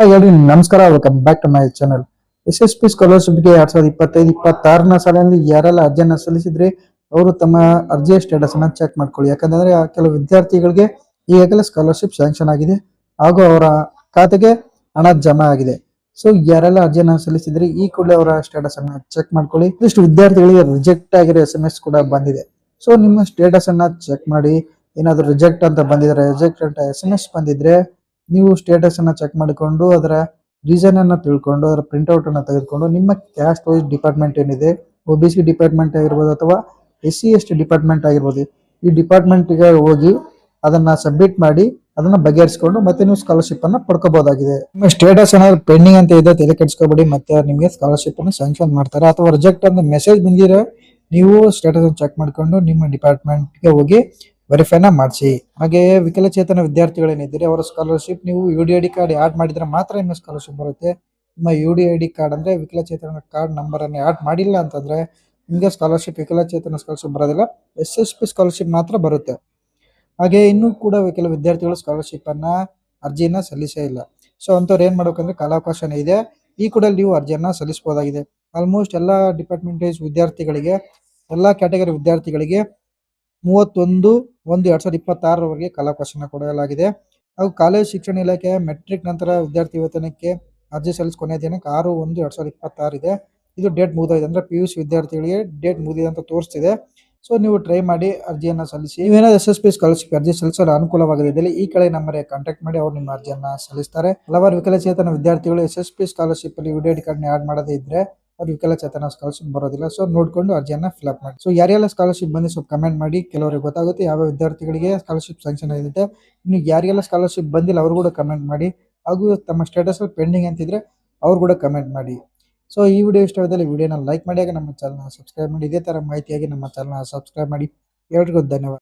ಹೇಳಿ ನಮಸ್ಕಾರ welcome back to my channel S S P ಸ್ಕಾಲರ್ಶಿಪ್ಗೆ ಎರಡ್ ಸಾವಿರದ ಇಪ್ಪತ್ತೈದು, ಇಪ್ಪತ್ತಾರನ ಸಾಲಿನಲ್ಲಿ ಯಾರೆಲ್ಲ ಅರ್ಜಿಯನ್ನು ಸಲ್ಲಿಸಿದ್ರೆ ಅವರು ತಮ್ಮ ಅರ್ಜಿಯ ಸ್ಟೇಟಸ್ ಅನ್ನ ಚೆಕ್ ಮಾಡ್ಕೊಳ್ಳಿ. ಯಾಕಂದ್ರೆ ಆ ಕೆಲವು ವಿದ್ಯಾರ್ಥಿಗಳಿಗೆ ಈಗಾಗಲೇ ಸ್ಕಾಲರ್ಶಿಪ್ ಸ್ಯಾಂಕ್ಷನ್ ಆಗಿದೆ ಹಾಗೂ ಅವರ ಖಾತೆಗೆ ಹಣ ಜಮಾ ಆಗಿದೆ. ಸೊ ಯಾರೆಲ್ಲ ಅರ್ಜಿಯನ್ನು ಸಲ್ಲಿಸಿದ್ರೆ ಈ ಕೂಡಲೇ ಅವರ ಸ್ಟೇಟಸ್ ಅನ್ನ ಚೆಕ್ ಮಾಡ್ಕೊಳ್ಳಿ. ಇಷ್ಟು ವಿದ್ಯಾರ್ಥಿಗಳಿಗೆ ರಿಜೆಕ್ಟ್ ಆಗಿರೋ ಎಸ್ ಎಂ ಎಸ್ ಕೂಡ ಬಂದಿದೆ. ಸೊ ನಿಮ್ಮ ಸ್ಟೇಟಸ್ ಅನ್ನ ಚೆಕ್ ಮಾಡಿ, ಏನಾದರೂ ರಿಜೆಕ್ಟ್ ಅಂತ ಬಂದಿದ್ರೆ ರಿಜೆಕ್ಟ್ ಅಂತ ಎಸ್ ಎಂ ಎಸ್ ಬಂದಿದ್ರೆ ನೀವು ಸ್ಟೇಟಸ್ ಅನ್ನ ಚೆಕ್ ಮಾಡಿಕೊಂಡು, ಅದರ ರೀಸನ್ ಅನ್ನ ತಿಳ್ಕೊಂಡು, ಅದರ ಪ್ರಿಂಟ್ಔಟ್ ಅನ್ನ ತೆಗೆದುಕೊಂಡು, ನಿಮ್ಮ ಕ್ಯಾಸ್ಟ್ ವೈಸ್ ಡಿಪಾರ್ಟ್ಮೆಂಟ್ ಏನಿದೆ ಒ ಬಿ ಸಿ ಡಿಪಾರ್ಟ್ಮೆಂಟ್ ಆಗಿರ್ಬೋದು ಅಥವಾ S C S T department ಆಗಿರ್ಬೋದು, ಈ ಡಿಪಾರ್ಟ್ಮೆಂಟ್ಗೆ ಹೋಗಿ ಅದನ್ನ ಸಬ್ಮಿಟ್ ಮಾಡಿ, ಅದನ್ನ ಬಗೆಹರಿಸಿಕೊಂಡು ಮತ್ತೆ ನೀವು ಸ್ಕಾಲರ್ಶಿಪ್ ಅನ್ನ ಪಡ್ಕೋಬಹುದಾಗಿದೆ. ನಿಮ್ಮ ಸ್ಟೇಟಸ್ ಏನಾದ್ರು ಪೆಂಡಿಂಗ್ ಅಂತ ಇದೆ ತಲೆ ಕೆಡಿಸ್ಕೋಬೇಡಿ, ಮತ್ತೆ ನಿಮಗೆ ಸ್ಕಾಲರ್ಶಿಪ್ ಅನ್ನು ಸ್ಯಾಂಕ್ಷನ್ ಮಾಡ್ತಾರೆ ಅಥವಾ ರಿಜೆಕ್ಟ್ ಅಂತ ಮೆಸೇಜ್ ಬಂದಿರೋ ನೀವು ಸ್ಟೇಟಸ್ ಅನ್ನು ಚೆಕ್ ಮಾಡ್ಕೊಂಡು ನಿಮ್ಮ ಡಿಪಾರ್ಟ್ಮೆಂಟ್ಗೆ ಹೋಗಿ ವೆರಿಫೈನ ಮಾಡಿಸಿ. ಹಾಗೆ ವಿಕಲಚೇತನ ವಿದ್ಯಾರ್ಥಿಗಳೇನಿದ್ದೀರಿ, ಅವರ ಸ್ಕಾಲರ್ಶಿಪ್ ನೀವು U D I D card add ಮಾಡಿದರೆ ಮಾತ್ರ ನಿಮ್ಮ ಸ್ಕಾಲರ್ಶಿಪ್ ಬರುತ್ತೆ. ನಿಮ್ಮ U D I D card ಅಂದರೆ ವಿಕಲಚೇತನ ಕಾರ್ಡ್ ನಂಬರನ್ನು ಆ್ಯಡ್ ಮಾಡಿಲ್ಲ ಅಂತಂದರೆ ನಿಮಗೆ ಸ್ಕಾಲರ್ಶಿಪ್ ವಿಕಲಚೇತನ ಸ್ಕಾಲರ್ಶಿಪ್ ಬರೋದಿಲ್ಲ. ಎಸ್ ಎಸ್ ಪಿ ಸ್ಕಾಲರ್ಶಿಪ್ ಮಾತ್ರ ಬರುತ್ತೆ. ಹಾಗೆ ಇನ್ನೂ ಕೂಡ ಕೆಲವು ವಿದ್ಯಾರ್ಥಿಗಳು ಸ್ಕಾಲರ್ಶಿಪ್ಪನ್ನು ಅರ್ಜಿಯನ್ನ ಸಲ್ಲಿಸೇ ಇಲ್ಲ. ಸೊ ಅಂಥವ್ರು ಏನು ಮಾಡಬೇಕಂದ್ರೆ ಕಾಲಾವಕಾಶನೇ ಇದೆ. ಈ ಕೂಡ ನೀವು ಅರ್ಜಿಯನ್ನು ಸಲ್ಲಿಸ್ಬೋದಾಗಿದೆ ಆಲ್ಮೋಸ್ಟ್ ಎಲ್ಲ ಡಿಪಾರ್ಟ್ಮೆಂಟೇಜ್ ವಿದ್ಯಾರ್ಥಿಗಳಿಗೆ, ಎಲ್ಲ ಕ್ಯಾಟಗರಿ ವಿದ್ಯಾರ್ಥಿಗಳಿಗೆ ಮೂವತ್ತೊಂದು ಒಂದು ಎರಡ್ ಸಾವಿರದ ಇಪ್ಪತ್ತಾರರವರೆಗೆ ಕಾಲಾವಕಾಶನ ಕೊಡಲಾಗಿದೆ. ಹಾಗೂ ಕಾಲೇಜು ಶಿಕ್ಷಣ ಇಲಾಖೆ ಮೆಟ್ರಿಕ್ ನಂತರ ವಿದ್ಯಾರ್ಥಿ ವೇತನಕ್ಕೆ ಅರ್ಜಿ ಸಲ್ಲಿಸಿ ಕೊನೆಯ ದಿನಾಂಕ ಆರು ಒಂದು ಎರಡ್ ಸಾವಿರದ ಇಪ್ಪತ್ತಾರು ಇದೆ ಡೇಟ್ ಮುಗಿದಾಗಿದೆ ಅಂದ್ರೆ ಪಿ ಯು ಸಿ ವಿದ್ಯಾರ್ಥಿಗಳಿಗೆ ಡೇಟ್ ಮುಗಿದಿದೆ ಅಂತ ತೋರಿಸ್ತಿದೆ. ಸೊ ನೀವು ಟ್ರೈ ಮಾಡಿ ಅರ್ಜಿಯನ್ನು ಸಲ್ಲಿಸಿ. ನೀವೇನಾದ್ರು ಎಸ್ ಎಸ್ ಪಿ ಸ್ಕಾಲರ್ಶಿಪ್ ಅರ್ಜಿ ಸಲ್ಲಿಸಲು ಅನುಕೂಲವಾಗಿದೆ ಇದ್ದಲ್ಲಿ ಈ ಕಡೆ ನಂಬರ್ಗೆ ಕಾಂಟ್ಯಾಕ್ಟ್ ಮಾಡಿ ಅವರು ನಿಮ್ಮ ಅರ್ಜಿಯನ್ನು ಸಲ್ಲಿಸ್ತಾರೆ. ಹಲವಾರು ವಿಕಲಚೇತನ ವಿದ್ಯಾರ್ಥಿಗಳು ಎಸ್ ಎಸ್ ಪಿ ಸ್ಕಾಲರ್ಶಿಪ್ ಅಲ್ಲಿ ವಿಡಿಯೋ ಕಾರ್ಡ್ ಆಡ್ ಮಾಡದೇ ಇದ್ರೆ ಅವ್ರು ಚೇತನ ಸ್ಕಾಲರ್ಶಿಪ್ ಬರೋದಿಲ್ಲ. ಸೊ ನೋಡ್ಕೊಂಡು ಅರ್ಜಿಯನ್ನ ಫಿಲ್ಅಪ್ ಮಾಡಿ. ಸೊ ಯಾರೆಲ್ಲ ಸ್ಕಾಲರ್ಶಿಪ್ ಬಂದು ಸ್ವಲ್ಪ ಕಮೆಂಟ್ ಮಾಡಿ. ಕೆಲವರಿಗೆ ಗೊತ್ತಾಗುತ್ತೆ ಯಾವ ವಿದ್ಯಾರ್ಥಿಗಳಿಗೆ ಸ್ಕಾಲರ್ಶಿಪ್ ಸ್ಯಾಂಕ್ಷನ್ ಆಗಿದೆ. ಇನ್ನು ಯಾರಿಗೆಲ್ಲ ಸ್ಕಾಲರ್ಶಿಪ್ ಬಂದಿಲ್ಲ, ಅವರು ಕೂಡ ಕಮೆಂಟ್ ಮಾಡಿ. ಹಾಗೂ ತಮ್ಮ ಸ್ಟೇಟಸ್ ಪೆಂಡಿಂಗ್ ಅಂತಿದ್ರೆ ಅವ್ರು ಕೂಡ ಕಮೆಂಟ್ ಮಾಡಿ. ಸೊ ಈ ವಿಡಿಯೋ ಇಷ್ಟವಾದಲ್ಲಿ ವಿಡಿಯೋನ ಲೈಕ್ ಮಾಡಿ. ನಮ್ಮ ಚಾನಲ್ನ ಸಬ್ಸ್ಕ್ರೈಬ್ ಮಾಡಿ. ಇದೇ ಥರ ಮಾಹಿತಿಯಾಗಿ ನಮ್ಮ ಚಾನಲ್ನ ಸಬ್ಸ್ಕ್ರೈಬ್ ಮಾಡಿ. ಎಲ್ರಿಗೂ ಧನ್ಯವಾದ.